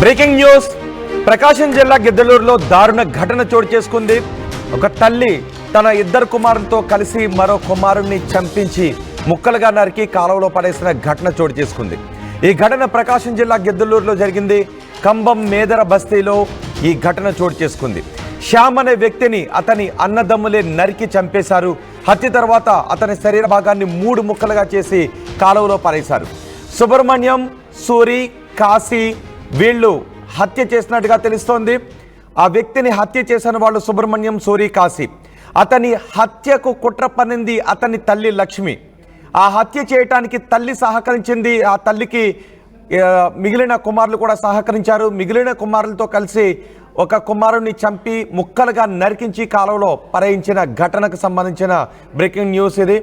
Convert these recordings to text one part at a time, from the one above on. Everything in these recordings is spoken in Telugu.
Breaking news. ప్రకాశం జిల్లా గిద్దలూరులో దారుణ ఘటన చోటు చేసుకుంది. ఒక తల్లి తన ఇద్దరు కుమారులతో కలిసి మరో కుమారుణ్ణి చంపించి ముక్కలుగా నరికి కాలువలో పడేసిన ఘటన చోటు చేసుకుంది. ఈ ఘటన ప్రకాశం జిల్లా గిద్దలూరులో జరిగింది. కంబం మేదర బస్తీలో ఈ ఘటన చోటు చేసుకుంది. శ్యామ్ అనే వ్యక్తిని అతని అన్నదమ్ములే నరికి చంపేశారు. హత్య తర్వాత అతని శరీర భాగాన్ని మూడు ముక్కలుగా చేసి కాలువలో పడేశారు సుబ్రహ్మణ్యం సూరి కాశీ వీళ్ళు హత్య చేసినట్టుగా తెలుస్తోంది. ఆ వ్యక్తిని హత్య చేసిన వాళ్ళు సుబ్రహ్మణ్యం సూరి కాశీ. అతని హత్యకు కుట్ర పన్నింది అతని తల్లి లక్ష్మి. ఆ హత్య చేయటానికి తల్లి సహకరించింది ఆ తల్లికి మిగిలిన కుమారులు కూడా సహకరించారు. మిగిలిన కుమారులతో కలిసి ఒక కుమారుణ్ణి చంపి ముక్కలుగా నరికించి కాలంలో పరయించిన ఘటనకు సంబంధించిన బ్రేకింగ్ న్యూస్ ఇది.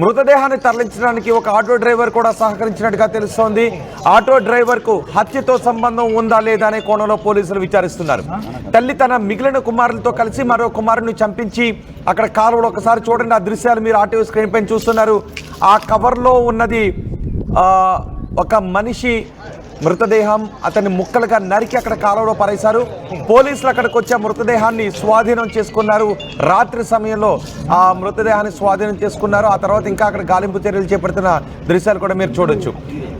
మృతదేహాన్ని తరలించడానికి ఒక ఆటో డ్రైవర్ కూడా సహకరించినట్టుగా తెలుస్తోంది. ఆటో డ్రైవర్కు హత్యతో సంబంధం ఉందా లేదా అనే కోణంలో పోలీసులు విచారిస్తున్నారు. తల్లి తన మిగిలిన కుమారులతో కలిసి మరో కుమారుని చంపించి అక్కడ కాలువలో ఒకసారి చూడండి ఆ దృశ్యాలు మీరు ఆటో స్క్రీన్ పైన చూస్తున్నారు. ఆ కవర్లో ఉన్నది ఒక మనిషి మృతదేహం అతన్ని ముక్కలుగా నరికి అక్కడ కాలంలో పారేశారు. పోలీసులు అక్కడికి వచ్చి ఆ మృతదేహాన్ని స్వాధీనం చేసుకున్నారు. రాత్రి సమయంలో ఆ మృతదేహాన్ని స్వాధీనం చేసుకున్నారు. ఆ తర్వాత ఇంకా అక్కడ గాలింపు చర్యలు చేపడుతున్న దృశ్యాలు కూడా మీరు చూడొచ్చు.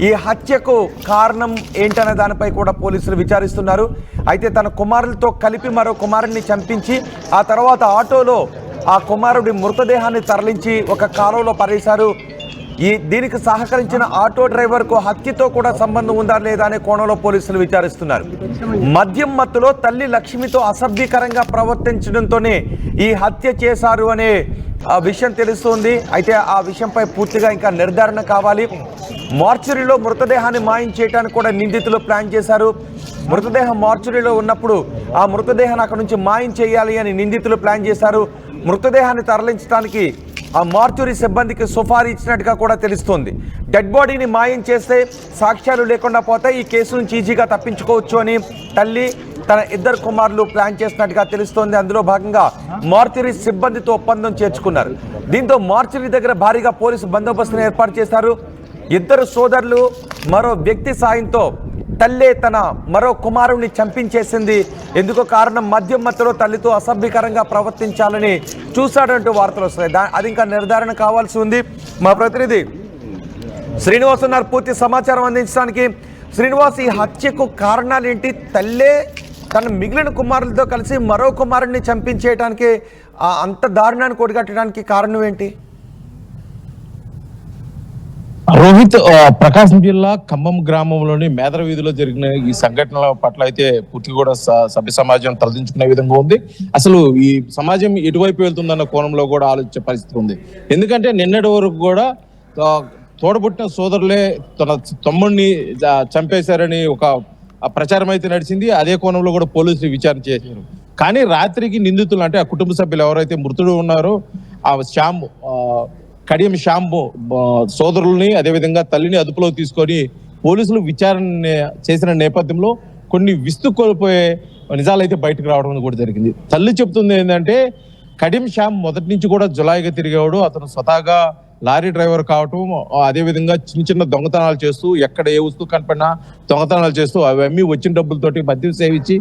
ఈ హత్యకు కారణం ఏంటనే దానిపై కూడా పోలీసులు విచారిస్తున్నారు. అయితే తన కుమారులతో కలిపి మరో కుమారుడిని చంపించి ఆ తర్వాత ఆటోలో ఆ కుమారుడి మృతదేహాన్ని తరలించి ఒక కాలువలో పరేశారు. ఈ దీనికి సహకరించిన ఆటో డ్రైవర్కు హత్యతో కూడా సంబంధం ఉందా లేదా అనే కోణంలో పోలీసులు విచారిస్తున్నారు. మద్యం మత్తులో తల్లి లక్ష్మితో అసభ్యకరంగా ప్రవర్తించడంతోనే ఈ హత్య చేశారు అనే ఆ విషయం తెలుస్తుంది. అయితే ఆ విషయంపై పూర్తిగా ఇంకా నిర్ధారణ కావాలి. మార్చురీలో మృతదేహాన్ని మాయం చేయడానికి కూడా నిందితులు ప్లాన్ చేశారు. మృతదేహం మార్చురీలో ఉన్నప్పుడు ఆ మృతదేహాన్ని అక్కడ నుంచి మాయం చేయాలి అని నిందితులు ప్లాన్ చేశారు. మృతదేహాన్ని తరలించడానికి ఆ మార్చురీ సిబ్బందికి సుఫారీ ఇచ్చినట్టుగా కూడా తెలుస్తోంది. డెడ్ బాడీని మాయం చేస్తే సాక్ష్యాలు లేకుండా పోతే ఈ కేసు నుంచి ఈజీగా తప్పించుకోవచ్చు అని తల్లి తన ఇద్దరు కుమారులు ప్లాన్ చేసినట్టుగా తెలుస్తోంది. అందులో భాగంగా మార్చురీ సిబ్బందితో ఒప్పందం చేర్చుకున్నారు. దీంతో మార్చురీ దగ్గర భారీగా పోలీసు బందోబస్తును ఏర్పాటు చేశారు. ఇద్దరు సోదరులు మరో వ్యక్తి సాయంతో తల్లే తన మరో కుమారుణ్ణి చంపించేసింది. ఎందుకో కారణం మద్యం మత్తులో తల్లితో అసభ్యకరంగా ప్రవర్తించాలని చూశాడంటూ వార్తలు వస్తాయి అది ఇంకా నిర్ధారణ కావాల్సి ఉంది. మా ప్రతినిధి శ్రీనివాస్ ఉన్నారు. పూర్తి సమాచారం అందించడానికి శ్రీనివాస్ ఈ హత్యకు కారణాలు ఏంటి తల్లే తన మిగిలిన కుమారులతో కలిసి మరో కుమారుణ్ణి చంపించేయడానికి ఆ అంత దారుణాన్ని కొడిగట్టడానికి కారణం ఏంటి? రోహిత్ ప్రకాశం జిల్లా ఖమ్మం గ్రామంలోని మేదర వీధిలో జరిగిన ఈ సంఘటనల పట్ల అయితే పూర్తిగా కూడా స- సభ్య సమాజం తలదించుకునే విధంగా ఉంది. అసలు ఈ సమాజం ఎటువైపు వెళ్తుందన్న కోణంలో కూడా ఆలోచించే పరిస్థితి ఉంది. ఎందుకంటే నిన్నటి వరకు కూడా తోడబుట్టిన సోదరులే తన తమ్ముడిని చంపేశారని ఒక ప్రచారం అయితే నడిచింది. అదే కోణంలో కూడా పోలీసులు విచారణ చేశారు. కానీ రాత్రికి నిందితులు అంటే ఆ కుటుంబ సభ్యులు ఎవరైతే మృతుడు ఉన్నారో ఆ శ్యామ్ కడియం శ్యామ్ సోదరుల్ని అదేవిధంగా తల్లిని అదుపులో తీసుకొని పోలీసులు విచారణ చేసిన నేపథ్యంలో కొన్ని విస్తు కోల్పోయే నిజాలైతే బయటకు రావడం కూడా జరిగింది. తల్లి చెప్తుంది ఏంటంటే కడియం శ్యామ్ మొదటి నుంచి కూడా జులాయిగా తిరిగేవాడు. అతను స్వతహాగా లారీ డ్రైవర్ కావటం అదేవిధంగా చిన్న చిన్న దొంగతనాలు చేస్తూ ఎక్కడ ఏ వస్తువు కనపడినా దొంగతనాలు చేస్తూ అవి అమ్మి వచ్చిన డబ్బులతోటి మద్యం సేవించి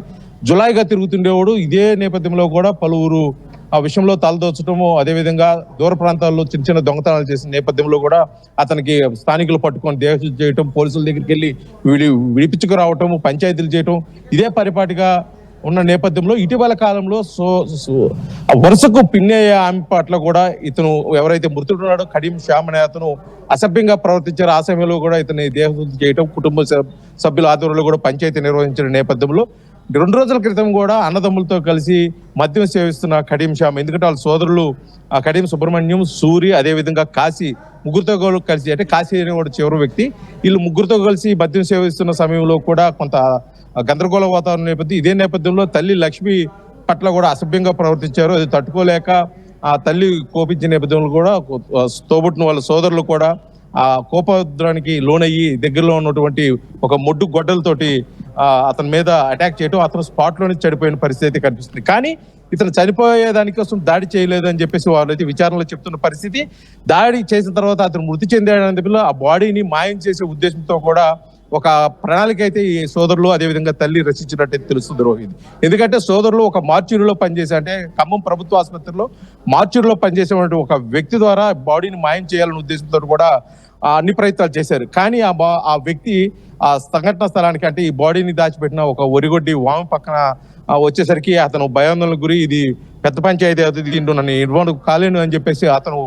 జులాయిగా తిరుగుతుండేవాడు. ఇదే నేపథ్యంలో కూడా పలువురు ఆ విషయంలో తలదోచడము అదేవిధంగా దూర ప్రాంతాల్లో చిన్న చిన్న దొంగతనాలు చేసిన నేపథ్యంలో కూడా అతనికి స్థానికులు పట్టుకొని దేహశుద్ధి చేయటం పోలీసుల దగ్గరికి వెళ్ళి విడి విడిపించుకు రావటం పంచాయతీలు చేయటం ఇదే పరిపాటిగా ఉన్న నేపథ్యంలో ఇటీవల కాలంలో సో వరుసకు పిన్నయ్య ఆమె పట్ల కూడా ఇతను ఎవరైతే మృతుడున్నాడో కడీం శ్యామ్ అనే అతను అసభ్యంగా ప్రవర్తించారు. ఆ సమయంలో కూడా ఇతని దేహ చేయటం కుటుంబ సభ్యుల ఆధ్వర్యంలో కూడా పంచాయతీ నిర్వహించిన నేపథ్యంలో రెండు రోజుల క్రితం కూడా అన్నదమ్ములతో కలిసి మద్యం సేవిస్తున్న కడీం శ్యామ్ ఎందుకంటే వాళ్ళ సోదరులు ఆ కడీం సుబ్రహ్మణ్యం సూరి అదేవిధంగా కాశీ ముగ్గురుతో కలిసి అంటే కాశీ అనేవాడు చివరి వ్యక్తి. వీళ్ళు ముగ్గురుతో కలిసి మద్యం సేవిస్తున్న సమయంలో కూడా కొంత గందరగోళ వాతావరణం నేపథ్యం ఇదే నేపథ్యంలో తల్లి లక్ష్మి పట్ల కూడా అసభ్యంగా ప్రవర్తించారు. అది తట్టుకోలేక ఆ తల్లి కోపించిన నేపథ్యంలో కూడా తోబుట్టిన వాళ్ళ సోదరులు కూడా ఆ కోపద్రానికి లోనయ్యి దగ్గరలో ఉన్నటువంటి ఒక మొడ్డు గొడ్డలతోటి అతని మీద అటాక్ చేయడం అతను స్పాట్లోనే చనిపోయిన పరిస్థితి అయితే కనిపిస్తుంది. కానీ ఇతను చనిపోయేదానికోసం దాడి చేయలేదు అని చెప్పేసి వాళ్ళైతే విచారణలో చెప్తున్న పరిస్థితి. దాడి చేసిన తర్వాత అతను మృతి చెందాడని చెప్పి ఆ బాడీని మాయం చేసే ఉద్దేశంతో కూడా ఒక ప్రణాళిక అయితే ఈ సోదరులు అదేవిధంగా తల్లి రచించినట్టయితే తెలుస్తుంది రోహిత్ ఎందుకంటే సోదరులు ఒక మార్చురీలో పనిచేసే అంటే ఖమ్మం ప్రభుత్వ ఆసుపత్రిలో మార్చురీలో పనిచేసేటువంటి ఒక వ్యక్తి ద్వారా బాడీని మాయం చేయాలనే ఉద్దేశంతో కూడా అన్ని ప్రయత్నాలు చేశారు. కానీ ఆ ఆ వ్యక్తి ఆ సంఘటన స్థలానికి అంటే ఈ బాడీని దాచిపెట్టిన ఒక ఒరిగొడ్డి వామ పక్కన వచ్చేసరికి అతను భయాందోళనకు గురి. ఇది పెద్ద పంచాయతీ అవుతుంది దీంట్లో నన్ను ఇటువంటి కాలేను అని చెప్పేసి అతను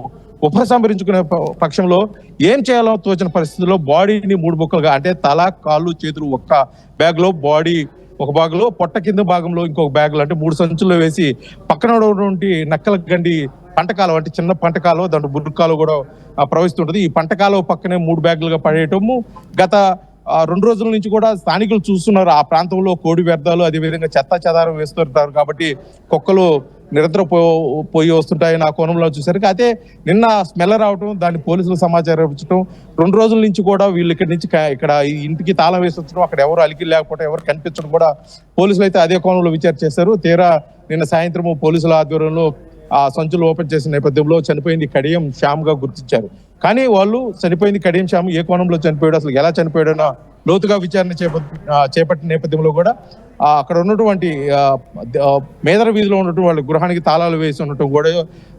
ఉపసంహరించుకునే ప- పక్షంలో ఏం చేయాలో తోచిన పరిస్థితుల్లో బాడీని మూడు ముక్కలుగా అంటే తల కాళ్ళు చేతులు ఒక్క బ్యాగ్లో బాడీ ఒక బ్యాగ్లో పొట్ట కింద భాగంలో ఇంకొక బ్యాగ్లో అంటే మూడు సంచుల్లో వేసి పక్కన ఉన్నటువంటి నక్కల గండి పంటకాలం అంటే చిన్న పంటకాలం దాంట్లో బుర్రకాలు కూడా ప్రవహిస్తుంటుంది. ఈ పంటకాలం పక్కనే మూడు బ్యాగులుగా పడేయటము. గత రెండు రోజుల నుంచి కూడా స్థానికులు చూస్తున్నారు. ఆ ప్రాంతంలో కోడి వ్యర్థాలు అదేవిధంగా చెత్త చెదారం వేస్తుంటారు కాబట్టి కుక్కలు నిరంతరం పో పోయి వస్తుంటాయి నా కోణంలో చూసరికి అయితే నిన్న స్మెల్ రావటం దాన్ని పోలీసులు సమాచారం ఇచ్చడం రెండు రోజుల నుంచి కూడా వీళ్ళు ఇక్కడి నుంచి ఇక్కడ ఈ ఇంటికి తాళం వేసి వచ్చడం అక్కడ ఎవరు అలికి లేకపోతే ఎవరు కనిపించడం కూడా పోలీసులు అయితే అదే కోణంలో విచారణ చేశారు. తీరా నిన్న సాయంత్రం పోలీసుల ఆధ్వర్యంలో ఆ సంచులు ఓపెన్ చేసిన నేపథ్యంలో చనిపోయింది కడియం శ్యామ్గా గుర్తించారు. కానీ వాళ్ళు చనిపోయింది కడియం ఏ కోణంలో చనిపోయాడు అసలు ఎలా చనిపోయాడో లోతుగా విచారణ చేపట్టిన నేపథ్యంలో కూడా అక్కడ ఉన్నటువంటి మేదర వీధిలో ఉన్నటువంటి వాళ్ళ గృహానికి తాళాలు వేసి ఉండటం కూడా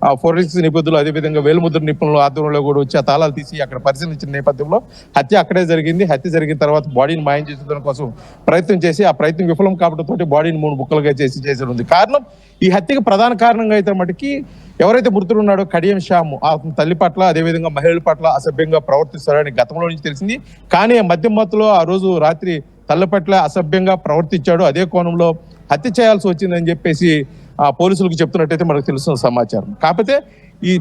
ఆ, ఫోరెన్సిక్ నిపుణులు అదేవిధంగా వేలుముద్ర నిపుణులు ఆధ్వర్యంలో కూడా వచ్చి ఆ తాళాలు తీసి అక్కడ పరిశీలించిన నేపథ్యంలో హత్య అక్కడే జరిగింది. హత్య జరిగిన తర్వాత బాడీని మాయం చేసేదాని కోసం ప్రయత్నం చేసి ఆ ప్రయత్నం విఫలం కావడంతో బాడీని మూడు ముక్కలుగా చేసి చేసి ఉంది. కారణం ఈ హత్యకు ప్రధాన కారణంగా అయితే మటుకి ఎవరైతే మృతుడు ఉన్నాడో కడియం శ్యాము అతని తల్లి పట్ల అదేవిధంగా మహిళల పట్ల అసభ్యంగా ప్రవర్తిస్తారని గతంలో నుంచి తెలిసింది. కానీ మధ్య మత్తులో ఆ రోజు రాత్రి తల్లి పట్ల అసభ్యంగా ప్రవర్తించాడు అదే కోణంలో హత్య చేయాల్సి వచ్చిందని చెప్పేసి ఆ పోలీసులకు చెప్తున్నట్టయితే మనకు తెలుస్తున్న సమాచారం. కాకపోతే ఈ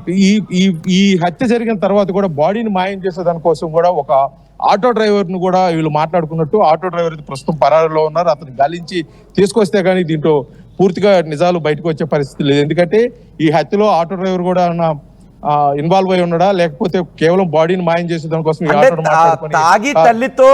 ఈ ఈ హత్య జరిగిన తర్వాత కూడా బాడీని మాయం చేసే దానికోసం కూడా ఒక ఆటో డ్రైవర్ను కూడా వీళ్ళు మాట్లాడుకున్నట్టు ఆటో డ్రైవర్ ప్రస్తుతం పరారులో ఉన్నారు. అతను గాలించి తీసుకొస్తే కానీ దీంట్లో పూర్తిగా నిజాలు బయటకు వచ్చే పరిస్థితి లేదు. ఎందుకంటే ఈ హత్యలో ఆటో డ్రైవర్ కూడా ఇన్వాల్వ్ అయి ఉన్నాడా? లేకపోతే కేవలం బాడీని మాయం చేసే దానికోసం తాగి తల్లితో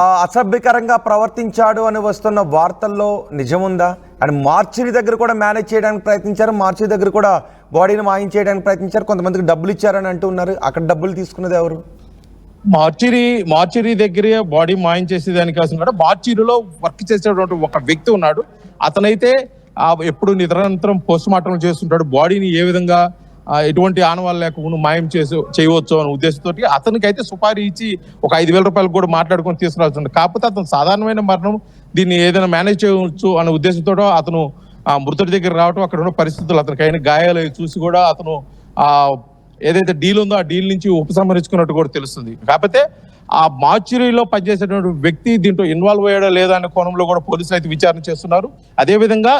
అసభ్యకరంగా ప్రవర్తించాడు అని వస్తున్న వార్తల్లో నిజముందా? అండ్ మార్చిరి దగ్గర కూడా మేనేజ్ చేయడానికి ప్రయత్నించారు మార్చిరి దగ్గర కూడా బాడీని మాయం చేయడానికి ప్రయత్నించారు కొంతమందికి డబ్బులు ఇచ్చారని అంటున్నారు అక్కడ డబ్బులు తీసుకున్నది ఎవరు? మార్చిరి మార్చిరి దగ్గరే బాడీ మాయం చేసేదానికి కూడా మార్చిరిలో వర్క్ చేసేటువంటి ఒక వ్యక్తి ఉన్నాడు. అతనైతే ఎప్పుడు నిరంతరం పోస్ట్ మార్టం చేస్తుంటాడు. బాడీని ఏ విధంగా ఎటువంటి ఆనవాళ్ళు లేకుండా మాయం చేసి చేయవచ్చు అనే ఉద్దేశంతో అతనికి అయితే సుపారీ ఇచ్చి ఒక ఐదు వేల రూపాయలు కూడా మాట్లాడుకొని తీసుకురావచ్చు కాకపోతే అతను సాధారణమైన మరణం దీన్ని ఏదైనా మేనేజ్ చేయవచ్చు అనే ఉద్దేశంతో అతను ఆ మృతుడి దగ్గర రావటం అక్కడ ఉన్న పరిస్థితులు అతనికి అయిన గాయాలు చూసి కూడా అతను ఆ ఏదైతే డీల్ ఉందో ఆ డీల్ నుంచి ఉపసంహరించుకున్నట్టు కూడా తెలుస్తుంది. కాకపోతే ఆ మార్చురీలో పనిచేసేటువంటి వ్యక్తి దీంట్లో ఇన్వాల్వ్ అయ్యాడా లేదా అనే కోణంలో కూడా పోలీసులు అయితే విచారణ చేస్తున్నారు. అదేవిధంగా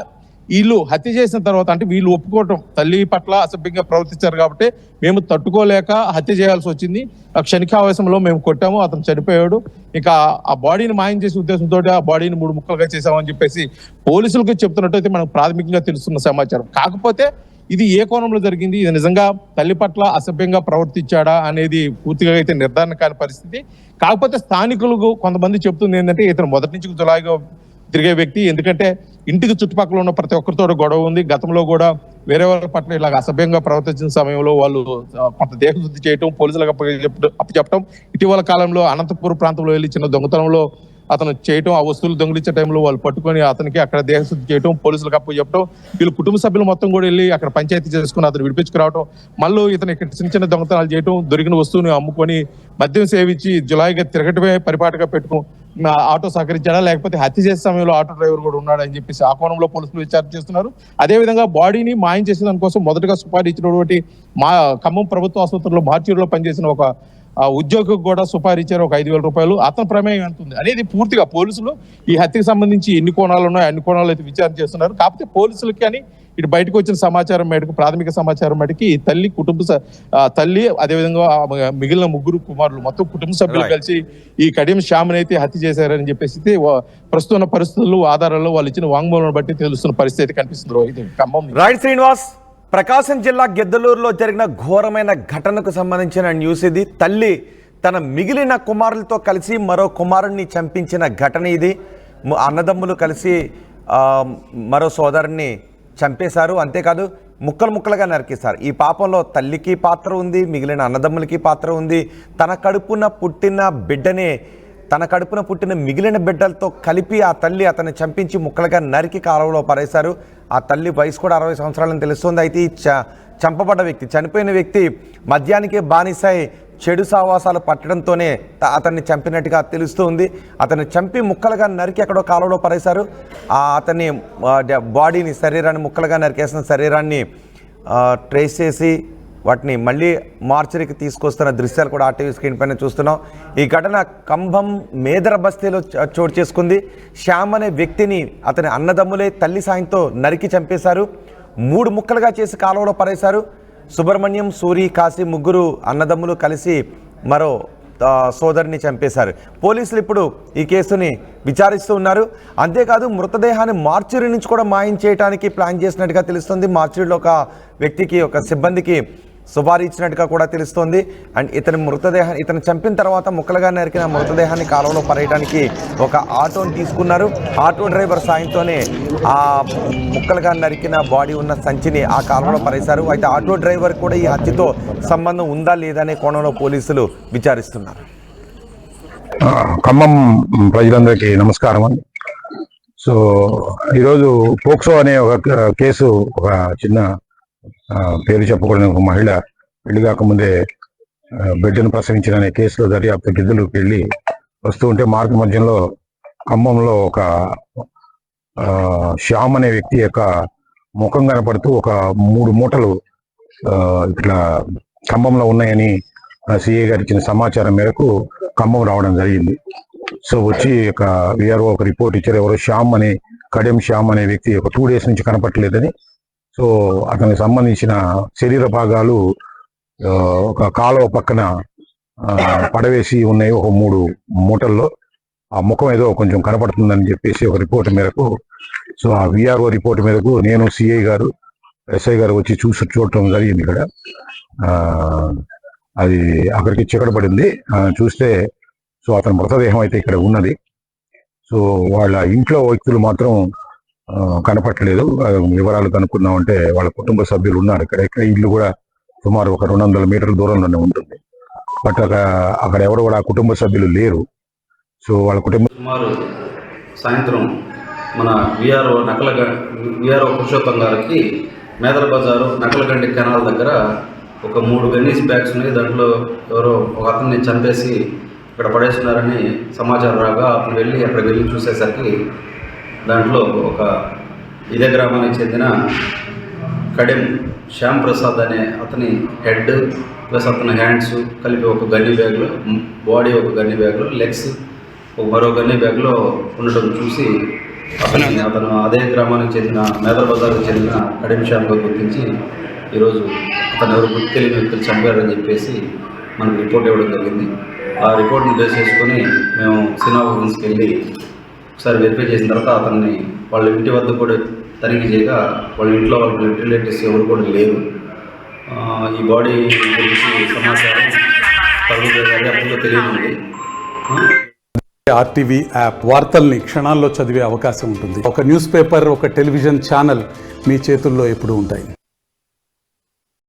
వీళ్ళు హత్య చేసిన తర్వాత అంటే వీళ్ళు ఒప్పుకోవటం. తల్లి పట్ల అసభ్యంగా ప్రవర్తించారు కాబట్టి మేము తట్టుకోలేక హత్య చేయాల్సి వచ్చింది. ఆ క్షణికావేశంలో మేము కొట్టాము అతను చనిపోయాడు. ఇక ఆ బాడీని మాయం చేసే ఉద్దేశంతో ఆ బాడీని మూడు ముక్కలుగా చేశామని చెప్పేసి పోలీసులకు చెప్తున్నట్టయితే మనకు ప్రాథమికంగా తెలుస్తున్న సమాచారం. కాకపోతే ఇది ఏ కోణంలో జరిగింది? ఇది నిజంగా తల్లి పట్ల అసభ్యంగా ప్రవర్తించాడా అనేది పూర్తిగా అయితే నిర్ధారణ కాని పరిస్థితి. కాకపోతే స్థానికులకు కొంతమంది చెప్తుంది ఏంటంటే ఇతను మొదటి నుంచి జులాయిగా తిరిగే వ్యక్తి. ఎందుకంటే ఇంటికి చుట్టుపక్కల ఉన్న ప్రతి ఒక్కరితో గొడవ ఉంది. గతంలో కూడా వేరే వాళ్ళ పట్ల ఇలాగ అసభ్యంగా ప్రవర్తించిన సమయంలో వాళ్ళు కొంత దేహశుద్ధి చేయటం పోలీసులకు అప్పచెప్పడం ఇటీవల కాలంలో అనంతపురం ప్రాంతంలో వెళ్ళి చిన్న దొంగతనంలో అతను చేయటం ఆ వస్తువులు దొంగిలించే టైంలో వాళ్ళు పట్టుకొని అతనికి అక్కడ దేహశుద్ధి చేయటం పోలీసులకు అప్పు చెప్పడం వీళ్ళు కుటుంబ సభ్యులు మొత్తం కూడా వెళ్ళి అక్కడ పంచాయతీ చేసుకుని అతను విడిపించుకురావటం మళ్ళీ ఇతను ఇక్కడ చిన్న చిన్న దొంగతనాలు చేయటం దొరికిన వస్తువుని అమ్ముకొని మద్యం సేవించి జులాయిగా తిరగటమే పరిపాటిగా పెట్టుకుని ఆటో సహకరించాడా? లేకపోతే హత్య చేసే సమయంలో ఆటో డ్రైవర్ కూడా ఉన్నాడా అని చెప్పేసి ఆ కోణంలో పోలీసులు విచారణ చేస్తున్నారు. అదే విధంగా బాడీని మాయం చేసే దానికోసం మొదటగా సుపారీ ఇచ్చినటువంటి మా ఖమ్మం ప్రభుత్వ ఆసుపత్రిలో మార్చూరులో పనిచేసిన ఒక ఉద్యోగికి కూడా సుపారీ ఇచ్చారు. ఒక ఐదు వేల రూపాయలు. అతని ప్రమేయం ఎంత ఉంది అనేది పూర్తిగా పోలీసులు ఈ హత్యకు సంబంధించి ఎన్ని కోణాలు ఉన్నాయో అన్ని కోణాలు అయితే విచారణ చేస్తున్నారు. కాకపోతే పోలీసులకి కానీ ఇటు బయటకు వచ్చిన సమాచారం మేరకు ప్రాథమిక సమాచారం మేరకు తల్లి కుటుంబ తల్లి అదేవిధంగా మిగిలిన ముగ్గురు కుమారులు మొత్తం కుటుంబ సభ్యులు. కలిసి ఈ కడియం శ్యామ్ని అయితే హత్య చేశారని చెప్పేసి ప్రస్తుతం పరిస్థితులు ఆధారాల్లో వాళ్ళు ఇచ్చిన వాంగ్మూలం బట్టి తెలుస్తున్న పరిస్థితి కనిపిస్తుంది రోహిత్ ఖమ్మం. రైట్ శ్రీనివాస్ ప్రకాశం జిల్లా గిద్దలూరులో జరిగిన ఘోరమైన ఘటనకు సంబంధించిన న్యూస్ ఇది తల్లి తన మిగిలిన కుమారులతో కలిసి మరో కుమారుణ్ణి చంపించిన ఘటన ఇది అన్నదమ్ములు కలిసి మరో సోదరుణ్ణి చంపేశారు అంతేకాదు ముక్కలు ముక్కలుగా నరికేశారు. ఈ పాపంలో తల్లికి పాత్ర ఉంది మిగిలిన అన్నదమ్ములకి పాత్ర ఉంది. తన కడుపున పుట్టిన బిడ్డనే తన కడుపున పుట్టిన మిగిలిన బిడ్డలతో కలిపి ఆ తల్లి అతన్ని చంపించి ముక్కలుగా నరికి కాలువలో పారేశారు. ఆ తల్లి వయసు కూడా అరవై సంవత్సరాలని తెలుస్తుంది. అయితే ఈ చ- చంపబడ్డ వ్యక్తి చనిపోయిన వ్యక్తి మద్యానికే బానిసాయి చెడు సావాసాలు పట్టడంతోనే అతన్ని చంపినట్టుగా తెలుస్తుంది. అతన్ని చంపి ముక్కలుగా నరికి ఎక్కడో కాలువలో పడేశారు. ఆ అతన్ని బాడీని శరీరాన్ని ముక్కలుగా నరికేసిన శరీరాన్ని ట్రేస్ చేసి వాటిని మళ్ళీ మార్చరికి తీసుకొస్తున్న దృశ్యాలు కూడా ఆర్టీవీ స్క్రీన్ పైన చూస్తున్నాం. ఈ ఘటన కంభం మేదర బస్తీలో చోటు చేసుకుంది. శ్యామ్ అనే వ్యక్తిని అతని అన్నదమ్ములే తల్లి సాయంతో నరికి చంపేశారు. మూడు ముక్కలుగా చేసి కాలువలో పడేశారు. సుబ్రహ్మణ్యం సూరి కాశీ ముగ్గురు అన్నదమ్ములు కలిసి మరో సోదరిని చంపేశారు. పోలీసులు ఇప్పుడు ఈ కేసుని విచారిస్తూ ఉన్నారు. అంతేకాదు మృతదేహాన్ని మార్చురి నుంచి కూడా మాయం చేయడానికి ప్లాన్ చేసినట్టుగా తెలుస్తుంది. మార్చురిలో ఒక వ్యక్తికి ఒక సిబ్బందికి సుపారీ ఇచ్చినట్టుగా కూడా తెలుస్తోంది. అండ్ ఇతని మృతదేహం ఇతను చంపిన తర్వాత ముక్కలుగా నరికిన మృతదేహాన్ని కాలంలో పరేయడానికి ఒక ఆటోని తీసుకున్నారు. ఆటో డ్రైవర్ సాయంతోనే ఆ ముక్కలుగా నరికిన బాడీ ఉన్న సంచిని ఆ కాలంలో పరేశారు అయితే ఆటో డ్రైవర్ కూడా ఈ హత్యతో సంబంధం ఉందా లేదా అనే కోణంలో పోలీసులు విచారిస్తున్నారు. ఖమ్మం ప్రజలందరికీ నమస్కారం అండి. సో ఈరోజు పోక్సో అనే ఒక కేసు ఒక చిన్న పేరు చెప్పకూడని ఒక మహిళ పెళ్ళి కాకముందే బిడ్డను ప్రసవించిన అనే కేసులో దర్యాప్తు గిద్దలుకి వెళ్ళి వస్తూ ఉంటే మార్గ మధ్యంలో ఖమ్మంలో ఒక ఆ, శ్యామ్ అనే వ్యక్తి యొక్క ముఖం కనపడుతూ ఒక మూడు మూటలు ఆ, ఇట్లా ఖమ్మంలో ఉన్నాయని సిఏ గారు ఇచ్చిన సమాచారం మేరకు ఖమ్మం రావడం జరిగింది. సో వచ్చి ఒక విఆర్ఓ ఒక రిపోర్ట్ ఇచ్చారు. ఎవరో శ్యామ్ అనే కడెం శ్యామ్ అనే వ్యక్తి ఒక టూ డేస్ నుంచి కనపట్లేదని సో అతనికి సంబంధించిన శరీర భాగాలు ఒక కాలువ పక్కన ఆ, పడవేసి ఉన్నాయి. ఒక మూడు మూటల్లో. ఆ ముఖం ఏదో కొంచెం కనపడుతుందని చెప్పేసి ఒక రిపోర్ట్ మేరకు సో ఆ విఆర్ఓ రిపోర్ట్ మేరకు నేను సిఐ గారు ఎస్ఐ గారు వచ్చి చూసి చూడటం జరిగింది ఇక్కడ. ఆ, అది అక్కడికి చిక్కడపడింది ఆ, చూస్తే సో అతని మృతదేహం అయితే ఇక్కడ ఉన్నది. సో వాళ్ళ ఇంట్లో వ్యక్తులు మాత్రం కనపట్టలేదు వివరాలు వివరాలు అంటే వాళ్ళ కుటుంబ సభ్యులు ఉన్నారు ఇక్కడ. ఇక్కడ ఇల్లు కూడా సుమారు ఒక రెండు వందల మీటర్ల దూరంలోనే ఉంటుంది. బట్ అక్కడ అక్కడ ఎవరు కూడా ఆ కుటుంబ సభ్యులు లేరు. సో వాళ్ళ కుటుంబ సుమారు సాయంత్రం మన విఆర్ఓ నకల విఆర్ఓ పురుషోత్తం గారికి మేదల బజారు నకలగండి కెనాల్ దగ్గర ఒక మూడు గన్నీస్ బ్యాగ్స్ ఉన్నాయి. దాంట్లో ఎవరో ఒక అతన్ని చంపేసి ఇక్కడ పడేస్తున్నారని సమాచారం రాగా అతను వెళ్ళి అక్కడికి వెళ్ళి చూసేసరికి దాంట్లో ఒక ఇదే గ్రామానికి చెందిన కడెం శ్యామ్ ప్రసాద్ అనే అతని హెడ్ ప్లస్ అతని హ్యాండ్స్ కలిపి ఒక గన్ని బ్యాగ్లో బాడీ ఒక గన్ని బ్యాగ్లో లెగ్స్ ఒక మరో గన్ని బ్యాగ్లో ఉండటం చూసి అతని అతను అదే గ్రామానికి చెందిన మేదర్ బజార్కి చెందిన కడెం శ్యామ్గా గుర్తించి ఈరోజు అతను ఎవరు గుర్తు తెలియని వ్యక్తులు చంపారని చెప్పేసి మనకు రిపోర్ట్ ఇవ్వడం జరిగింది. ఆ రిపోర్ట్ని బేస్ చేసుకొని మేము సినిమా ఆఫీస్కి వెళ్ళి ఒకసారి వెరిఫై చేసిన తర్వాత అతన్ని వాళ్ళ ఇంటి వద్ద కూడా తనిఖీ చేయగా వాళ్ళ ఇంట్లో వాళ్ళ బ్లడ్ రిలేటివ్స్ ఎవరు కూడా లేరు. ఈ బాడీ గురించి సమాచారం తరువాత దర్యాప్తులో తెలియనుంది ఆర్టీవీ యాప్ వార్తల్ని క్షణాల్లో చదివే అవకాశం ఉంటుంది. ఒక న్యూస్ పేపర్ ఒక టెలివిజన్ ఛానల్ మీ చేతుల్లో ఎప్పుడూ ఉంటాయి.